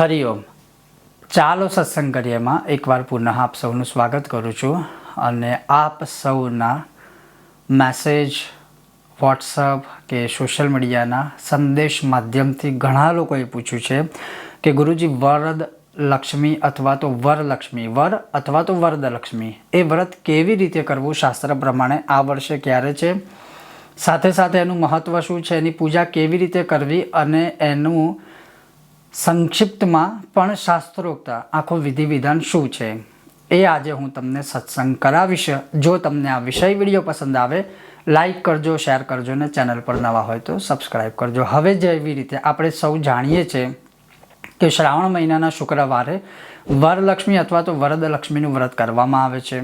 હરિઓમ. ચાલો સત્સંગ કરીએમાં એકવાર પુનઃ આપ સૌનું સ્વાગત કરું છું અને આપ સૌના મેસેજ વોટ્સઅપ કે સોશિયલ મીડિયાના સંદેશ માધ્યમથી ઘણા લોકોએ પૂછ્યું છે કે ગુરુજી, વરદ લક્ષ્મી અથવા તો વરલક્ષ્મી, વર અથવા તો વરદલક્ષ્મી, એ વ્રત કેવી રીતે કરવું? શાસ્ત્ર પ્રમાણે આ વર્ષે ક્યારે છે? સાથે સાથે એનું મહત્ત્વ શું છે? એની પૂજા કેવી રીતે કરવી? અને એનું સંક્ષિપ્તમાં પણ શાસ્ત્રોક્ત આખો વિધિ વિધાન શું છે એ આજે હું તમને સત્સંગ કરાવીશ. જો તમને આ વિષય વીડિયો પસંદ આવે, લાઈક કરજો, શેર કરજો અને ચેનલ પર નવા હોય તો સબસ્ક્રાઈબ કરજો. હવે જેવી રીતે આપણે સૌ જાણીએ છીએ કે શ્રાવણ મહિનાના શુક્રવારે વરલક્ષ્મી અથવા તો વરદલક્ષ્મીનું વ્રત કરવામાં આવે છે.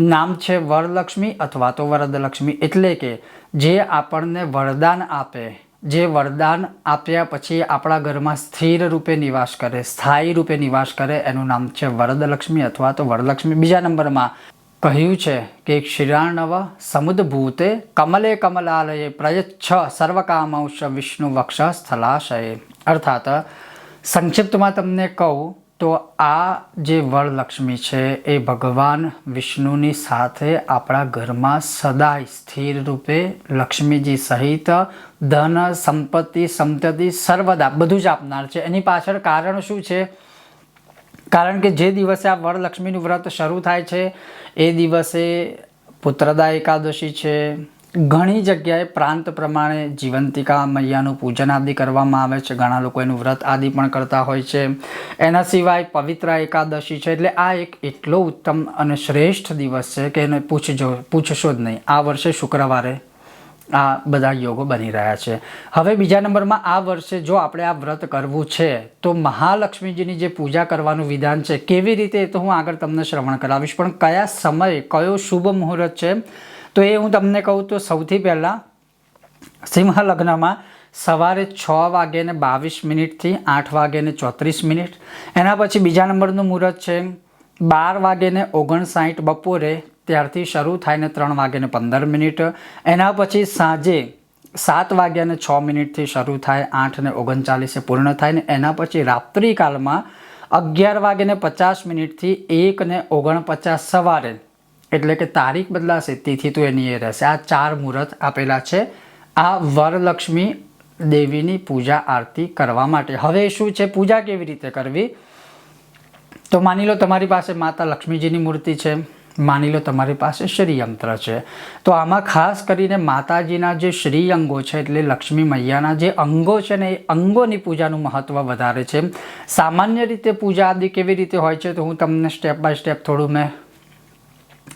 નામ છે વરલક્ષ્મી અથવા તો વરદલક્ષ્મી એટલે કે જે આપણને વરદાન આપે જે વરદાન આપ્યા પછી આપણા ઘરમાં સ્થિર રૂપે નિવાસ કરે, સ્થાયી રૂપે નિવાસ કરે, એનું નામ છે વરદલક્ષ્મી અથવા તો વરલક્ષ્મી. બીજા નંબરમાં કહ્યું છે કે ક્ષીરાણવ સમુદભૂતે કમલે કમલાલયે પ્રયચ્છ સર્વકામાંશ વિષ્ણુ વક્ષ સ્થલાશયે. અર્થાત, સંક્ષિપ્તમાં તમને કહું તો આ જે વરલક્ષ્મી છે, એ ભગવાન વિષ્ણુની સાથે આપણા ઘરમાં સદાય સ્થિર રૂપે લક્ષ્મીજી સહિત ધન, સંપત્તિ, સંતતિ સર્વદા બધું જ આપનાર છે. એની પાછળ કારણ શું છે? કારણ કે જે દિવસે આ વરલક્ષ્મીનું વ્રત શરૂ થાય છે, એ દિવસે પુત્રદા એકાદશી છે ઘણી જગ્યાએ પ્રાંત પ્રમાણે જીવંતિકા મૈયાનું પૂજન આદિ કરવામાં આવે છે. ઘણા લોકો એનું વ્રત આદિ પણ કરતા હોય છે. એના સિવાય પવિત્ર એકાદશી છે એટલે આ એક એટલો ઉત્તમ અને શ્રેષ્ઠ દિવસ છે કે એને પૂછજો, પૂછશો જ નહીં. આ વર્ષે શુક્રવારે આ બધા યોગો બની રહ્યા છે. હવે બીજા નંબરમાં આ વર્ષે જો આપણે આ વ્રત કરવું છે, તો મહાલક્ષ્મીજીની જે પૂજા કરવાનું વિધાન છે, કેવી રીતે તો હું આગળ તમને શ્રવણ કરાવીશ. પણ કયા સમયે, કયો શુભ મુહૂર્ત છે તો એ હું તમને કહું તો સૌથી પહેલાં સિંહ લગ્નમાં સવારે છ વાગે બાવીસ મિનિટથી આઠ વાગે ચોત્રીસ મિનિટ. એના પછી બીજા નંબરનું મુહૂર્ત છે બાર વાગે ઓગણસાઠ બપોરે, ત્યારથી શરૂ થાય ને ત્રણ વાગે ને પંદર મિનિટ. એના પછી સાંજે સાત વાગ્યાને છ મિનિટથી શરૂ થાય, આઠ ને ઓગણચાલીસે પૂર્ણ થાય ને એના પછી રાત્રિકાલમાં અગિયાર વાગે ને પચાસ મિનિટથી એક ને ઓગણપચાસ સવારે એટલે કે તારીખ બદલાશે, તેથી તો એની એ રહેશે. આ ચાર મુહૂર્ત આપેલા છે. આ વરલક્ષ્મી દેવીની પૂજા આરતી કરવા માટે. હવે શું છે? પૂજા કેવી રીતે કરવી? તો માની લો તમારી પાસે માતા લક્ષ્મીજીની મૂર્તિ છે. માની લો તમારી પાસે શ્રીયંત્ર છે. તો આમાં ખાસ કરીને માતાજીના જે શ્રી અંગો છે એટલે લક્ષ્મી મૈયાના જે અંગો છે ને, એ અંગોની પૂજાનું મહત્ત્વ વધારે છે. સામાન્ય રીતે પૂજા આદિ કેવી રીતે હોય છે? તો હું તમને સ્ટેપ બાય સ્ટેપ થોડું મેં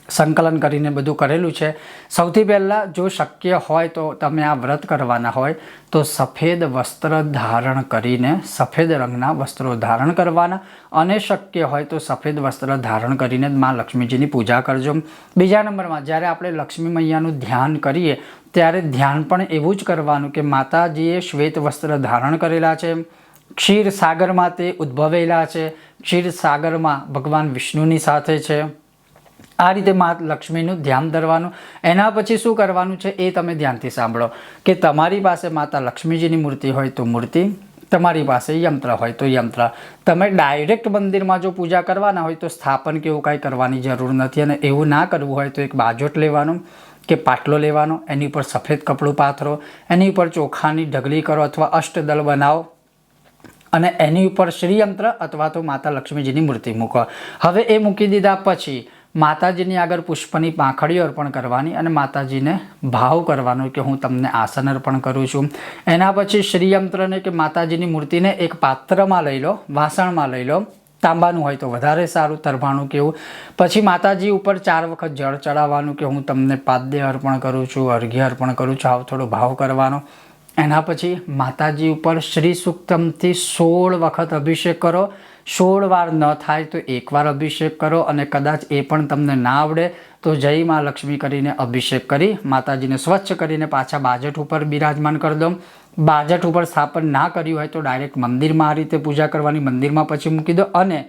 સંકલન કરીને બધું કરેલું છે. સૌથી પહેલાં જો શક્ય હોય તો તમે આ વ્રત કરવાના હોય, તો સફેદ વસ્ત્ર ધારણ કરીને, સફેદ રંગના વસ્ત્રો ધારણ કરવાના. અને શક્ય હોય તો સફેદ વસ્ત્ર ધારણ કરીને મા લક્ષ્મીજીની પૂજા કરજો. બીજા નંબરમાં, જ્યારે આપણે લક્ષ્મી મૈયાનું ધ્યાન કરીએ, ત્યારે ધ્યાન પણ એવું જ કરવાનું કે માતાજીએ શ્વેત વસ્ત્ર ધારણ કરેલા છે ક્ષીર સાગરમાં તે ઉદ્ભવેલા છે ક્ષીર સાગરમાં ભગવાન વિષ્ણુની સાથે છે. આ રીતે મા લક્ષ્મીનું ધ્યાન ધરવાનું. એના પછી શું કરવાનું છે એ તમે ધ્યાનથી સાંભળો. કે તમારી પાસે માતા લક્ષ્મીજીની મૂર્તિ હોય તો મૂર્તિ, તમારી પાસે યંત્ર હોય તો યંત્ર. તમે ડાયરેક્ટ મંદિરમાં જો પૂજા કરવાના હોય તો સ્થાપન કે એવું કાંઈ કરવાની જરૂર નથી અને એવું ના કરવું હોય તો એક બાજોટ લેવાનું કે પાટલો લેવાનો, એની ઉપર સફેદ કપડું પાથરો, એની ઉપર ચોખાની ઢગલી કરો અથવા અષ્ટદલ બનાવો અને એની ઉપર શ્રીયંત્ર અથવા તો માતા લક્ષ્મીજીની મૂર્તિ મૂકો. હવે એ મૂકી દીધા પછી માતાજીની આગળ પુષ્પની પાંખડીઓ અર્પણ કરવાની અને માતાજીને ભાવ કરવાનો કે હું તમને આસન અર્પણ કરું છું. એના પછી શ્રીયંત્રને કે માતાજીની મૂર્તિને એક પાત્રમાં લઈ લો, વાસણમાં લઈ લો. તાંબાનું હોય તો વધારે સારું, તરભાણું કેવું. પછી માતાજી ઉપર ચાર વખત જળ ચડાવવાનું કે હું તમને પાદ્ય અર્પણ કરું છું, અર્ઘ્ય અર્પણ કરું છું, આવો થોડો ભાવ કરવાનો. એના પછી માતાજી ઉપર શ્રી સુક્તમથી સોળ વખત અભિષેક કરો. સોળ વાર ન થાય તો એકવાર અભિષેક કરો અને કદાચ એ પણ તમને ના આવડે તો જય મા લક્ષ્મી કરીને અભિષેક કરી, માતાજીને સ્વચ્છ કરીને પાછા બાજટ ઉપર બિરાજમાન કરી દો બાજટ ઉપર સ્થાપન ના કર્યું હોય તો ડાયરેક્ટ મંદિરમાં આ રીતે પૂજા કરવાની મંદિરમાં પછી મૂકી દો અને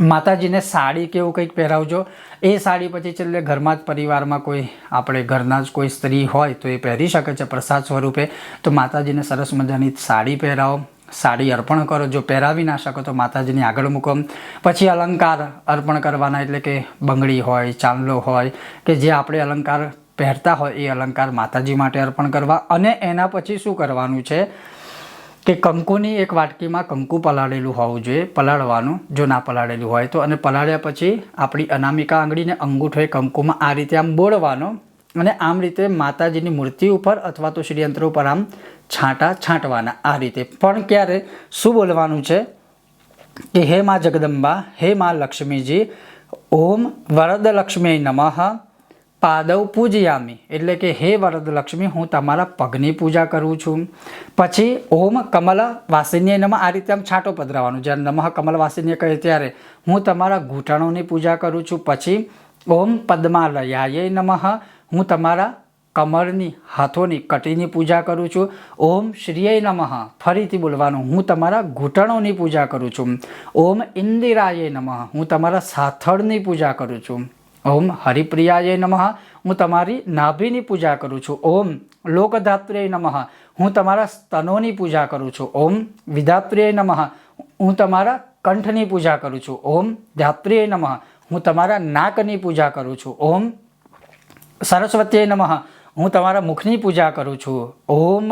માતાજીને સાડી કે એવું કંઈક પહેરાવજો. એ સાડી પછી છેલ્લે ઘરમાં જ પરિવારમાં કોઈ, આપણે ઘરના જ કોઈ સ્ત્રી હોય તો એ પહેરી શકે છે પ્રસાદ સ્વરૂપે. તો માતાજીને સરસ મજાની સાડી પહેરાવો. સાડી અર્પણ કરો. જો પહેરાવી ના શકો તો માતાજીની આગળ મૂકો. પછી અલંકાર અર્પણ કરવાના એટલે કે બંગડી હોય, ચાંદલો હોય કે જે આપણે અલંકાર પહેરતા હોય એ અલંકાર માતાજી માટે અર્પણ કરવા. અને એના પછી શું કરવાનું છે કે કંકુની એક વાટકીમાં કંકુ પલાળેલું હોવું જોઈએ, પલાળવાનું, જો ના પલાળેલું હોય તો. અને પલાળ્યા પછી આપણી અનામિકા આંગળીને અંગૂઠો એ કંકુમાં આ રીતે આમ બોળવાનો. અને આમ રીતે માતાજીની મૂર્તિ ઉપર અથવા તો શ્રીયંત્ર ઉપર આમ છાંટા છાંટવાના આ રીતે. પણ ક્યારે? શું બોલવાનું છે? કે હે મા જગદંબા, હે મા લક્ષ્મીજી, ઓમ વરદલક્ષ્મી નમઃ, પાદવ પૂજયામી. એટલે કે હે વરદલક્ષ્મી, હું તમારા પગની પૂજા કરું છું. પછી ઓમ કમલ વાસિન્ય નમઃ, આ રીતે આમ છાંટો પધરાવાનું જ્યારે નમઃ કમલ વાસિન્ય કહે ત્યારે હું તમારા ઘૂંટણોની પૂજા કરું છું. પછી ઓમ પદ્માલયાય નમઃ હું તમારા કમરની હાથોની કટીની પૂજા કરું છું. ઓમ શ્રીય નમઃ. ફરીથી બોલવાનું, હું તમારા ઘૂંટણોની પૂજા કરું છું. ઓમ ઇન્દિરાય નમઃ. હું તમારા સાથળની પૂજા કરું છું. ઓમ હરિપ્રિયાય નમઃ. હું તમારી નાભીની પૂજા કરું છું. ઓમ લોકધાત્રેય નમઃ. હું તમારા સ્તનોની પૂજા કરું છું. ઓમ વિધાત્ર્ય નમઃ. હું તમારા કંઠની પૂજા કરું છું. ઓમ ધાત્ર્ય નમઃ. હું તમારા નાકની પૂજા કરું છું. ઓમ સરસ્વતીય નમઃ. હું તમારા મુખની પૂજા કરું છું. ઓમ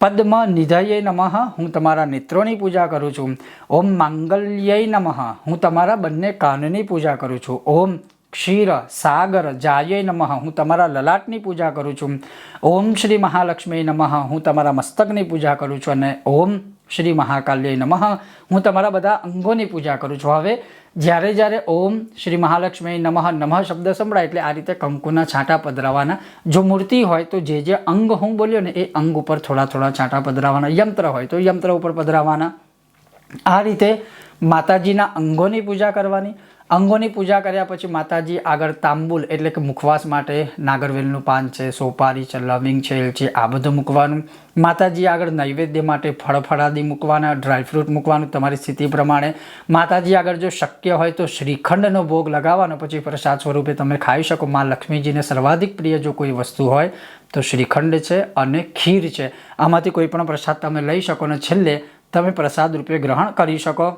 પદ્મ નિધયે નમઃ. હું તમારા નેત્રોની પૂજા કરું છું. ઓમ માંગલ્યય નમઃ. હું તમારા બંને કાનની પૂજા કરું છું. ઓમ ક્ષીર સાગર જાયે નમઃ. હું તમારા લલાટની પૂજા કરું છું. ઓમ શ્રી મહાલક્ષ્મી નમઃ. હું તમારા મસ્તકની પૂજા કરું છું અને ઓમ શ્રી મહાકાલ્ય નમઃ. હું તમારા બધા અંગોની પૂજા કરું છું. હવે જ્યારે જ્યારે ઓમ શ્રી મહાલક્ષ્મી નમઃ નમઃ શબ્દ સંભળાય એટલે આ રીતે કંકુના છાંટા પધરાવાના. જો મૂર્તિ હોય તો જે જે અંગ હું બોલ્યો ને એ અંગ ઉપર થોડા થોડા છાંટા પધરાવાના. યંત્ર હોય તો યંત્ર ઉપર પધરાવાના. આ રીતે માતાજીના અંગોની પૂજા કરવાની. અંગોની પૂજા કર્યા પછી માતાજી આગળ તાંબુલ એટલે કે મુખવાસ માટે નાગરવેલનું પાન છે, સોપારી છે, લવિંગ છે છે આ બધું મૂકવાનું. માતાજી આગળ નૈવેદ્ય માટે ફળ ફળાદી મૂકવાના ડ્રાયફ્રૂટ મૂકવાનું, તમારી સ્થિતિ પ્રમાણે. માતાજી આગળ જો શક્ય હોય તો શ્રીખંડનો ભોગ લગાવવાનો, પછી પ્રસાદ સ્વરૂપે તમે ખાઈ શકો. મા લક્ષ્મીજીને સર્વાધિક પ્રિય જો કોઈ વસ્તુ હોય તો શ્રીખંડ છે અને ખીર છે. આમાંથી કોઈ પણ પ્રસાદ તમે લઈ શકો અને છેલ્લે તમે પ્રસાદ રૂપે ગ્રહણ કરી શકો.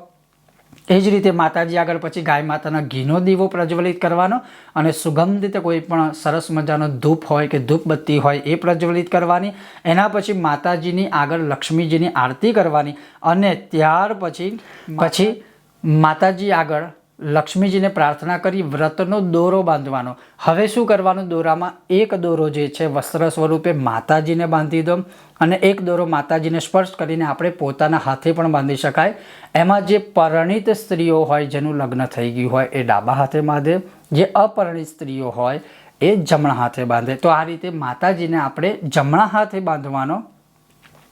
એ જ રીતે માતાજી આગળ પછી ગાય માતાના ઘીનો દીવો પ્રજ્વલિત કરવાનો અને સુગંધિત કોઈ પણ સરસ મજાનો ધૂપ હોય કે ધૂપબત્તી હોય એ પ્રજ્વલિત કરવાની. એના પછી માતાજીની આગળ લક્ષ્મીજીની આરતી કરવાની અને ત્યાર પછી પછી માતાજી આગળ લક્ષ્મીજીને પ્રાર્થના કરી વ્રતનો દોરો બાંધવાનો. હવે શું કરવાનું? દોરામાં એક દોરો જે છે, વસ્ત્ર સ્વરૂપે માતાજીને બાંધી દો અને એક દોરો માતાજીને સ્પર્શ કરીને આપણે પોતાના હાથે પણ બાંધી શકાય. એમાં જે પરણિત સ્ત્રીઓ હોય, જેનું લગ્ન થઈ ગયું હોય, એ ડાબા હાથે બાંધે. જે અપરણિત સ્ત્રીઓ હોય, એ જમણા હાથે બાંધે. તો આ રીતે માતાજીને આપણે જમણા હાથે બાંધવાનો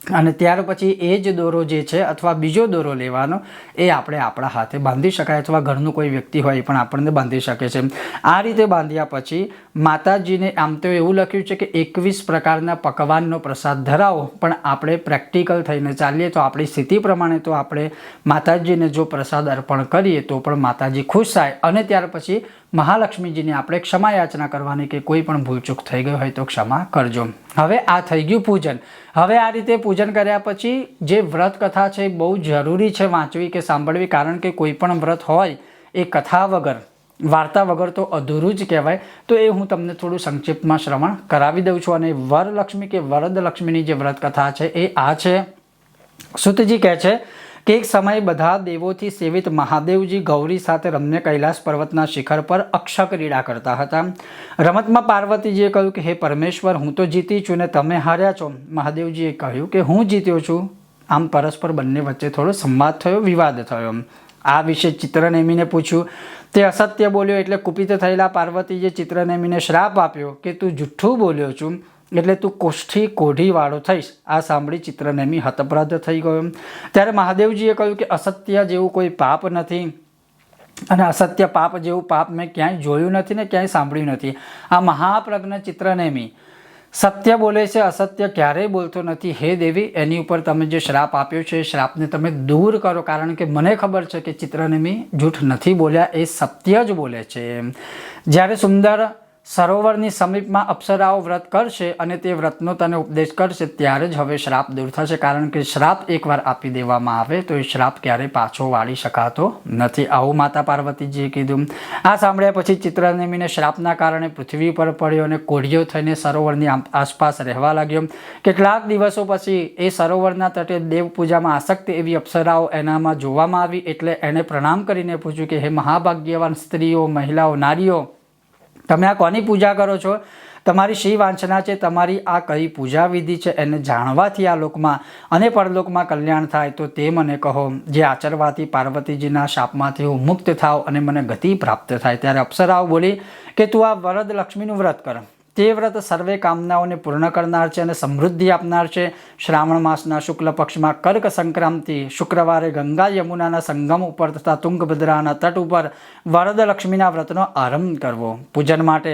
અને ત્યાર પછી એ જ દોરો જે છે અથવા બીજો દોરો લેવાનો, એ આપણે આપણા હાથે બાંધી શકાય અથવા ઘરનું કોઈ વ્યક્તિ હોય પણ આપણને બાંધી શકે છે. આ રીતે બાંધ્યા પછી માતાજીને આમ તો એવું લખ્યું છે કે એકવીસ પ્રકારના પકવાનનો પ્રસાદ ધરાવો, પણ આપણે પ્રેક્ટિકલ થઈને ચાલીએ તો આપણી સ્થિતિ પ્રમાણે તો આપણે માતાજીને જો પ્રસાદ અર્પણ કરીએ તો પણ માતાજી ખુશ થાય. અને ત્યાર પછી મહાલક્ષ્મીજીને આપણે ક્ષમા યાચના કરવાની કે કોઈ પણ ભૂલચૂક થઈ ગઈ હોય તો ક્ષમા કરજો. હવે આ થઈ ગયું પૂજન. હવે આ રીતે પૂજન કર્યા પછી જે વ્રત કથા છે એ બહુ જરૂરી છે વાંચવી કે સાંભળવી, કારણ કે કોઈ પણ વ્રત હોય એ કથા વગર, વાર્તા વગર તો અધૂરું જ કહેવાય. તો એ હું તમને થોડું સંક્ષિપ્તમાં શ્રવણ કરાવી દઉં છું. અને વરલક્ષ્મી કે વરદલક્ષ્મીની જે વ્રત કથા છે એ આ છે. સુતજી કહે છે કે એક સમયે બધા દેવોથી સેવિત મહાદેવજી ગૌરી સાથે રમને કૈલાસ પર્વતના શિખર પર અક્ષક ક્રીડા કરતા હતા. રમતમાં પાર્વતીજીએ કહ્યું કે, હે પરમેશ્વર, હું તો જીતી છું ને તમે હાર્યા છો. મહાદેવજીએ કહ્યું કે, હું જીત્યો છું. આમ પરસ્પર બંને વચ્ચે થોડો સંવાદ થયો, વિવાદ થયો. આ વિશે ચિત્રનેમીને પૂછ્યું. તે અસત્ય બોલ્યો એટલે કુપિત થયેલા પાર્વતીજીએ ચિત્રનેમીને શ્રાપ આપ્યો કે, તું જુઠ્ઠું બોલ્યો છું. એટલે તું કોષ્ઠી કોઢીવાળો થઈશ. આ સાંભળી ચિત્રનેમી હતપ્રદ થઈ ગયો ત્યારે મહાદેવજીએ કહ્યું કે અસત્ય જેવું કોઈ પાપ નથી અને અસત્ય પાપ જેવું પાપ મેં ક્યાંય જોયું નથી ને ક્યાંય સાંભળ્યું નથી. આ મહાપ્રજ્ઞ ચિત્રનેમી સત્ય બોલે છે, અસત્ય ક્યારેય બોલતો નથી. હે દેવી, એની ઉપર તમે જે શ્રાપ આપ્યો છે, એ શ્રાપને તમે દૂર કરો. કારણ કે મને ખબર છે કે ચિત્રનેમી જૂઠ નથી બોલ્યા, એ સત્ય જ બોલે છે જ્યારે સુંદર સરોવરની સમીપમાં અપ્સરાઓ વ્રત કરશે અને તે વ્રતનો તને ઉપદેશ કરશે, ત્યારે જ હવે શ્રાપ દૂર થશે. કારણ કે શ્રાપ એકવાર આપી દેવામાં આવે, તો એ શ્રાપ ક્યારેય પાછો વાળી શકાતો નથી. આવું માતા પાર્વતીજીએ કીધું. આ સાંભળ્યા પછી ચિત્રનેમીને શ્રાપના કારણે પૃથ્વી પર પડ્યો અને કોઢિયો થઈને સરોવરની આસપાસ રહેવા લાગ્યો. કેટલાક દિવસો પછી એ સરોવરના તટે દેવ પૂજામાં આસક્ત એવી અપ્સરાઓ એનામાં જોવામાં આવી, એટલે એણે પ્રણામ કરીને પૂછ્યું કે, હે મહાભાગ્યવાન સ્ત્રીઓ, મહિલાઓ, નારીઓ તમે આ કોની પૂજા કરો છો? તમારી શી વાંચના છે? તમારી આ કઈ પૂજા વિધિ છે? એને જાણવાથી આ લોકમાં અને પરલોકમાં કલ્યાણ થાય તો તે મને કહો. જે આચરવાથી પાર્વતીજીના શાપમાંથી હું મુક્ત થાવ અને મને ગતિ પ્રાપ્ત થાય. ત્યારે અપ્સરાઓ બોલી કે તું આ વરદ લક્ષ્મીનું વ્રત કર. તે વ્રત સર્વે કામનાઓને પૂર્ણ કરનાર છે અને સમૃદ્ધિ આપનાર છે. શ્રાવણ માસના શુક્લ પક્ષમાં કર્ક સંક્રાંતિ, શુક્રવારે ગંગા યમુનાના સંગમ ઉપર તથા તુંગભદ્રાના તટ ઉપર વરદ લક્ષ્મીના વ્રતનો આરંભ કરવો. પૂજન માટે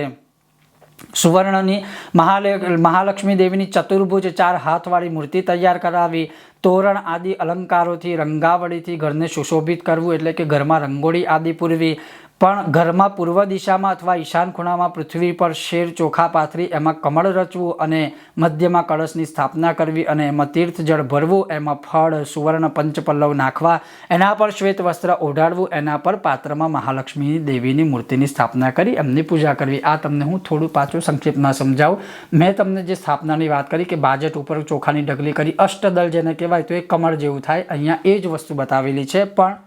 સુવર્ણની મહાલે, મહાલક્ષ્મી દેવીની ચતુર્ભુજ ચાર હાથવાળી મૂર્તિ તૈયાર કરાવી, તોરણ આદિ અલંકારોથી, રંગાવળીથી ઘરને સુશોભિત કરવું એટલે કે ઘરમાં રંગોળી આદિ પૂરવી પણ ઘરમાં પૂર્વ દિશામાં અથવા ઈશાન ખૂણામાં પૃથ્વી પર શેર ચોખા પાથરી એમાં કમળ રચવું અને મધ્યમાં કળશની સ્થાપના કરવી અને એમાં તીર્થ જળ ભરવું, એમાં ફળ, સુવર્ણ પંચપલ્લવ નાખવા, એના પર શ્વેત વસ્ત્ર ઓઢાડવું, એના પર પાત્રમાં મહાલક્ષ્મી દેવીની મૂર્તિની સ્થાપના કરી, એમની પૂજા કરવી. આ તમને હું થોડું પાછું સંક્ષિપ્તમાં સમજાવું. મેં તમને જે સ્થાપનાની વાત કરી કે બાજેટ ઉપર ચોખાની ઢગલી કરી, અષ્ટદલ જેને કહેવાય તો એ કમળ જેવું થાય, અહીંયા એ જ વસ્તુ બતાવેલી છે. પણ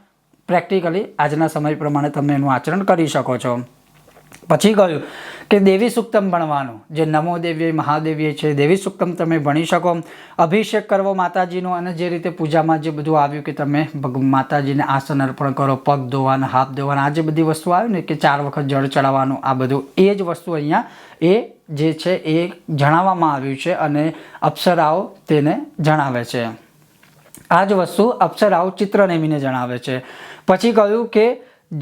પ્રેક્ટિકલી આજના સમય પ્રમાણે તમે એનું આચરણ કરી શકો છો. પછી કહ્યું કે દેવી સુક્તમ ભણવાનું જે નમો દેવીએ મહાદેવીએ છે, દેવી સુક્તમ તમે ભણી શકો. અભિષેક કરવો માતાજીનો અને જે રીતે પૂજામાં જે બધું આવ્યું કે તમે માતાજીને આસન અર્પણ કરો, પગ ધોવાના, હાથ ધોવાના, આ જે બધી વસ્તુ આવ્યું ને કે ચાર વખત જળ ચડાવવાનું, આ બધું એ જ વસ્તુ અહીંયા એ જે છે એ જણાવવામાં આવ્યું છે અને અપ્સરાઓ તેને જણાવે છે. આ જ વસ્તુ અપ્સરાઓ ચિત્રનેમીને જણાવે છે. પછી કહ્યું કે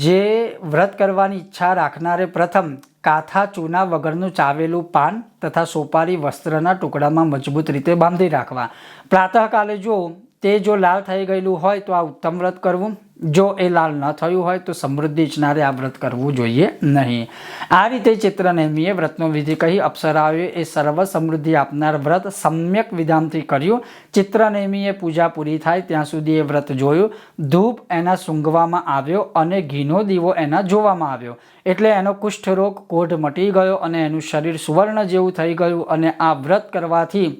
જે વ્રત કરવાની ઈચ્છા રાખનારે પ્રથમ કાથા ચૂના વગરનું ચાવેલું પાન તથા સોપારી વસ્ત્રના ટુકડામાં મજબૂત રીતે બાંધી રાખવા. પ્રાતઃકાલે જો તે જો લાલ થઈ ગયેલું હોય તો આ ઉત્તમ વ્રત કરવું. જો એ લાલ ન થયું હોય તો સમૃદ્ધિ ઇચ્છનારે આ વ્રત કરવું જોઈએ નહીં. આ રીતે ચિત્રનેમીએ વ્રતનો વિધિ કહી અપ્સરાઓએ એ સર્વ સમૃદ્ધિ આપનાર વ્રત સમ્યક વિધાનથી કર્યું. ચિત્રનેમીએ પૂજા પૂરી થાય ત્યાં સુધી એ વ્રત જોયું. ધૂપ એના સૂંઘવામાં આવ્યો અને ઘીનો દીવો એના જોવામાં આવ્યો. એટલે એનો કુષ્ઠરોગ કોઢ મટી ગયો અને એનું શરીર સુવર્ણ જેવું થઈ ગયું અને આ વ્રત કરવાથી,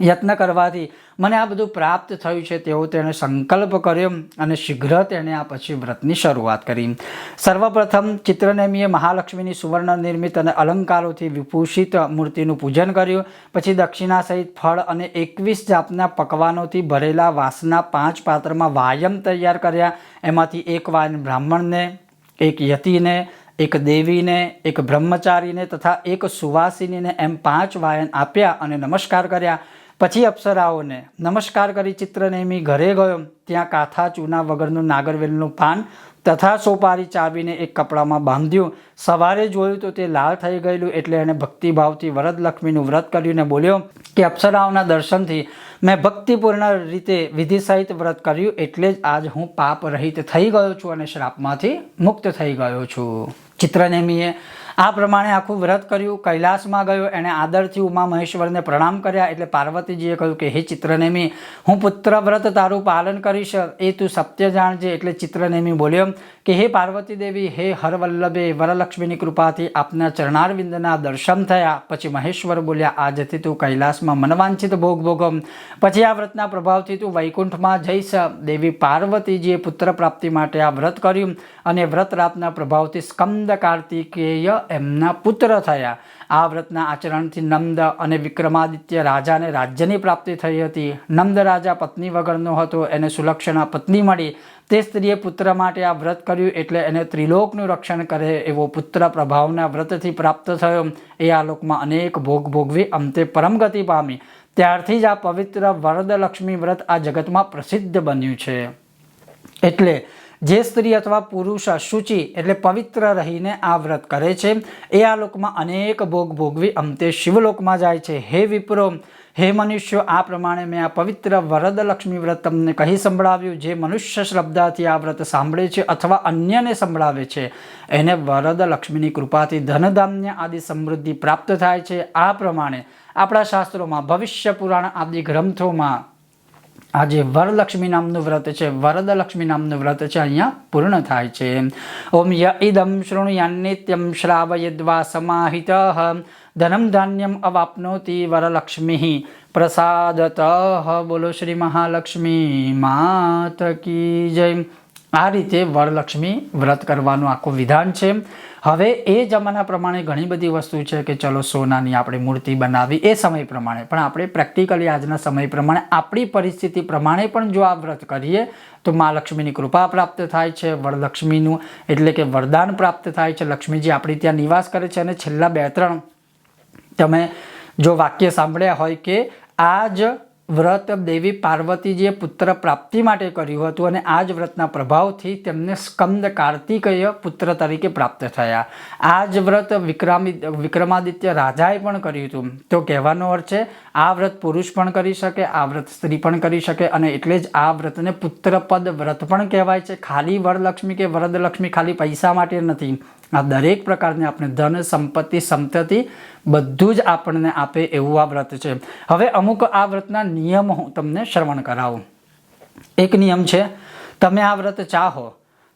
યત્ન કરવાથી મને આ બધું પ્રાપ્ત થયું છે તેવો તેણે સંકલ્પ કર્યો અને શીઘ્ર તેણે આ પછી વ્રતની શરૂઆત કરી. સર્વપ્રથમ ચિત્રનેમીએ મહાલક્ષ્મીની સુવર્ણ નિર્મિત અને અલંકારોથી વિભૂષિત મૂર્તિનું પૂજન કર્યું. પછી દક્ષિણા સહિત ફળ અને એકવીસ જાતના પકવાનોથી ભરેલા વાસના પાંચ પાત્રમાં વાયમ તૈયાર કર્યા. એમાંથી એક વાયન બ્રાહ્મણને, એક યતિને, એક દેવીને, એક બ્રહ્મચારીને તથા એક સુવાસિનીને એમ પાંચ વાયન આપ્યા અને નમસ્કાર કર્યા. પછી અપ્સરાઓને નમસ્કાર કરી ચિત્રનેમી ઘરે ગયો. ત્યાં કાથા, ચૂના વગરનું નાગરવેલનું પાન તથા સોપારી ચાવીને એક કપડામાં બાંધ્યું. સવારે જોયું તો તે લાલ થઈ ગયેલું એટલે એણે ભક્તિભાવથી વરદલક્ષ્મીનું વ્રત કર્યું ને બોલ્યો કે અપ્સરાઓના દર્શનથી મેં ભક્તિપૂર્ણ રીતે વિધિ સહિત વ્રત કર્યું એટલે જ આજ હું પાપ રહિત થઈ ગયો છું અને શ્રાપમાંથી મુક્ત થઈ ગયો છું. ચિત્રનેમીએ આ પ્રમાણે આખું વ્રત કર્યું, કૈલાસમાં ગયો, એણે આદરથી ઉમા મહેશ્વરને પ્રણામ કર્યા એટલે પાર્વતીજીએ કહ્યું કે, હે ચિત્રનેમી, હું પુત્ર વ્રત તારું પાલન કરીશ. એ તું સત્ય જાણજે. એટલે ચિત્રનેમી બોલ્યો કે હે પાર્વતી દેવી, હે હરવલ્લભે વરલક્ષ્મીની કૃપાથી આપના ચરણારવિંદના દર્શન થયા. પછી મહેશ્વર બોલ્યા, આજથી તું કૈલાસમાં મનવાંછિત ભોગ ભોગમ પછી આ વ્રતના પ્રભાવથી તું વૈકુંઠમાં જઈશ. દેવી પાર્વતીજીએ પુત્ર પ્રાપ્તિ માટે આ વ્રત કર્યું અને વ્રત રાતના પ્રભાવથી સ્કંદ કાર્તિકેય એમના પુત્ર થયા. આ વ્રતના આચરણથી નંદ અને વિક્રમાદિત્ય રાજાને રાજ્યની પ્રાપ્તિ થઈ હતી. નંદ રાજા પત્ની વગરનો હતો. એને સુલક્ષણા પત્ની મળી. તે સ્ત્રીએ પુત્ર માટે આ વ્રત કર્યું એટલે એને ત્રિલોકનું રક્ષણ કરે એવો પુત્ર પ્રભાવના વ્રતથી પ્રાપ્ત થયો. એ આ લોકમાં અનેક ભોગ ભોગવી અંતે પરમગતિ પામી. ત્યારથી જ આ પવિત્ર વરદલક્ષ્મી વ્રત આ જગતમાં પ્રસિદ્ધ બન્યું છે. એટલે જે સ્ત્રી અથવા પુરુષ શુચિ એટલે પવિત્ર રહીને આ વ્રત કરે છે, એ આ લોકમાં અનેક ભોગ ભોગવી અંતે શિવલોકમાં જાય છે. હે વિપ્રો, હે મનુષ્યો, આ પ્રમાણે મેં આ પવિત્ર વરદલક્ષ્મી વ્રત તમને કહી સંભળાવ્યું, જે મનુષ્ય શ્રદ્ધાથી આ વ્રત સાંભળે છે અથવા અન્યને સંભળાવે છે. એને વરદલક્ષ્મીની કૃપાથી ધનધાન્ય આદિ સમૃદ્ધિ પ્રાપ્ત થાય છે. આ પ્રમાણે આપણા શાસ્ત્રોમાં ભવિષ્ય પુરાણ આદિ ગ્રંથોમાં આ જે વરલક્ષ્મી નામનું વ્રત છે. વરદલક્ષ્મી નામનું વ્રત છે. અહીંયા પૂર્ણ થાય છે. ઓમ ય ઇદમ શૃણુયાન્નિત્યમ શ્રાવયદ્વા સમાહિત. ધનમ ધાન્યમ અવાપ્નોતિ વરલક્ષ્મી. પ્રસાદત. બોલો શ્રી મહાલક્ષ્મી. માત કી જય. આ રીતે વરલક્ષ્મી વ્રત કરવાનું આખું વિધાન છે. હવે એ જમાના પ્રમાણે ઘણી બધી વસ્તુ છે કે ચલો સોનાની આપણે મૂર્તિ બનાવી એ સમય પ્રમાણે. પણ આપણે પ્રેક્ટિકલી આજના સમય પ્રમાણે આપણી પરિસ્થિતિ પ્રમાણે પણ જો આ વ્રત કરીએ, તો મા લક્ષ્મીની કૃપા પ્રાપ્ત થાય છે, વરલક્ષ્મીનું એટલે કે વરદાન પ્રાપ્ત થાય છે. લક્ષ્મીજી આપણી ત્યાં નિવાસ કરે છે અને છેલ્લા બે ત્રણ તમે જો વાક્ય સાંભળ્યા હોય કે આ જ વ્રત દેવી પાર્વતીજીએ પુત્ર પ્રાપ્તિ માટે કર્યું હતું અને આ જ વ્રતના પ્રભાવથી તેમને સ્કંદ કાર્તિકેય પુત્ર તરીકે પ્રાપ્ત થયા. આ જ વ્રત વિક્રમી વિક્રમાદિત્ય રાજાએ પણ કર્યું હતું. તો કહેવાનો અર્થ છે આ વ્રત પુરુષ પણ કરી શકે, આ વ્રત સ્ત્રી પણ કરી શકે અને એટલે જ આ વ્રતને પુત્રપદ વ્રત પણ કહેવાય છે. ખાલી વરલક્ષ્મી કે વરદલક્ષ્મી ખાલી પૈસા માટે નથી. આ દરેક પ્રકારની આપણે ધન, સંપત્તિ, સંતતિ બધું જ આપણને આપે એવું આ વ્રત છે. હવે અમુક આ વ્રતના નિયમો હું તમને શ્રવણ કરાવું. એક નિયમ છે, તમે આ વ્રત ચાહો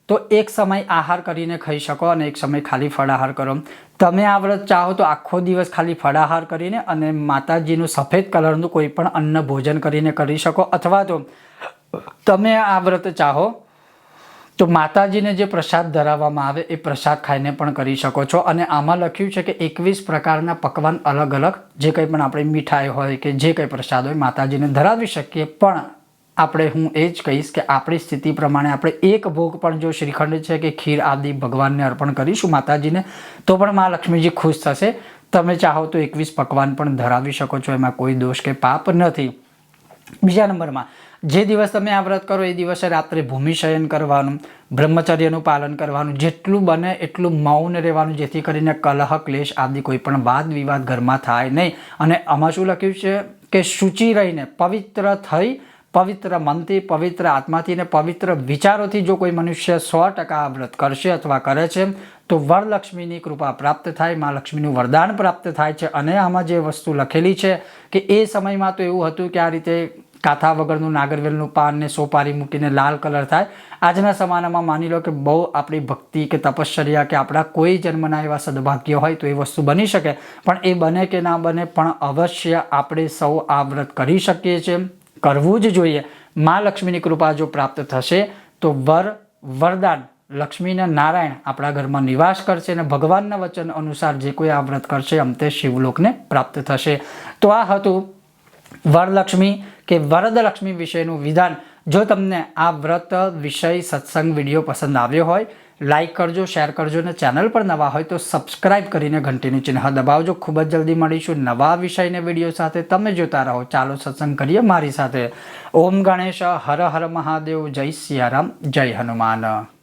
તો એક સમય આહાર કરીને ખાઈ શકો અને એક સમય ખાલી ફળાહાર કરો. તમે આ વ્રત ચાહો તો આખો દિવસ ખાલી ફળાહાર કરીને અને માતાજીનું સફેદ કલરનું કોઈ પણ અન્ન ભોજન કરીને કરી શકો. અથવા તો તમે આ વ્રત ચાહો તો માતાજીને જે પ્રસાદ ધરાવવામાં આવે એ પ્રસાદ ખાઈને પણ કરી શકો છો. અને આમાં લખ્યું છે કે એકવીસ પ્રકારના પકવાન અલગ અલગ જે કંઈ પણ આપણે મીઠાઈ હોય કે જે કંઈ પ્રસાદ હોય માતાજીને ધરાવી શકીએ. પણ આપણે હું એ જ કહીશ કે આપણી સ્થિતિ પ્રમાણે આપણે એક ભોગ પણ જો શ્રીખંડ છે કે ખીર આદિ ભગવાનને અર્પણ કરીશું, માતાજીને, તો પણ મા લક્ષ્મીજી ખુશ થશે. તમે ચાહો તો એકવીસ પકવાન પણ ધરાવી શકો છો, એમાં કોઈ દોષ કે પાપ નથી. બીજા નંબરમાં, જે દિવસ તમે આ વ્રત કરો એ દિવસે રાત્રે ભૂમિશયન કરવાનું, બ્રહ્મચર્યનું પાલન કરવાનું, જેટલું બને એટલું મૌન રહેવાનું, જેથી કરીને કલહ, ક્લેશ આદિ કોઈ પણ વાદ વિવાદ ઘરમાં થાય નહીં. અને આમાં શું લખ્યું છે કે શુચિ રહીને પવિત્ર થઈ પવિત્ર મનથી પવિત્ર આત્માથી ને પવિત્ર વિચારોથી જો કોઈ મનુષ્ય સો ટકા આ વ્રત કરશે અથવા કરે છે, તો વરલક્ષ્મીની કૃપા પ્રાપ્ત થાય, મા લક્ષ્મીનું વરદાન પ્રાપ્ત થાય છે. અને આમાં જે વસ્તુ લખેલી છે કે એ સમયમાં તો એવું હતું કે આ રીતે કાથા વગરનું નાગરવેલનું પાન ને સોપારી મૂકીને લાલ કલર થાય. આજના જમાનામાં માની લો કે બહુ આપણી ભક્તિ કે તપશ્ચર્યા કે આપણા કોઈ જન્મના એવા સદભાગ્ય હોય તો એ વસ્તુ બની શકે. પણ એ બને કે ના બને પણ અવશ્ય આપણે સૌ આ વ્રત કરી શકીએ છીએ. કરવું જ જોઈએ. મા લક્ષ્મીની કૃપા જો પ્રાપ્ત થશે, તો વર, વરદાન, લક્ષ્મીને નારાયણ આપણા ઘરમાં નિવાસ કરશે અને ભગવાનના વચન અનુસાર જે કોઈ આ વ્રત કરશે અંતે શિવલોકને પ્રાપ્ત થશે. તો આ હતું વરલક્ષ્મી કે વરદલક્ષ્મી વિષયનું વિધાન. જો તમને આ વ્રત વિષય સત્સંગ વીડિયો પસંદ આવ્યો હોય લાઈક કરજો શેર કરજો અને ચેનલ પર નવા હોય તો સબસ્ક્રાઇબ કરીને ઘંટીનું ચિહ્ન દબાવજો. ખૂબ જ જલ્દી મળીશું નવા વિષયને વીડિયો સાથે. તમે જોતા રહો. ચાલો સત્સંગ કરીએ મારી સાથે. ઓમ ગણેશ, હર હર મહાદેવ, જય સિયારામ, જય હનુમાન.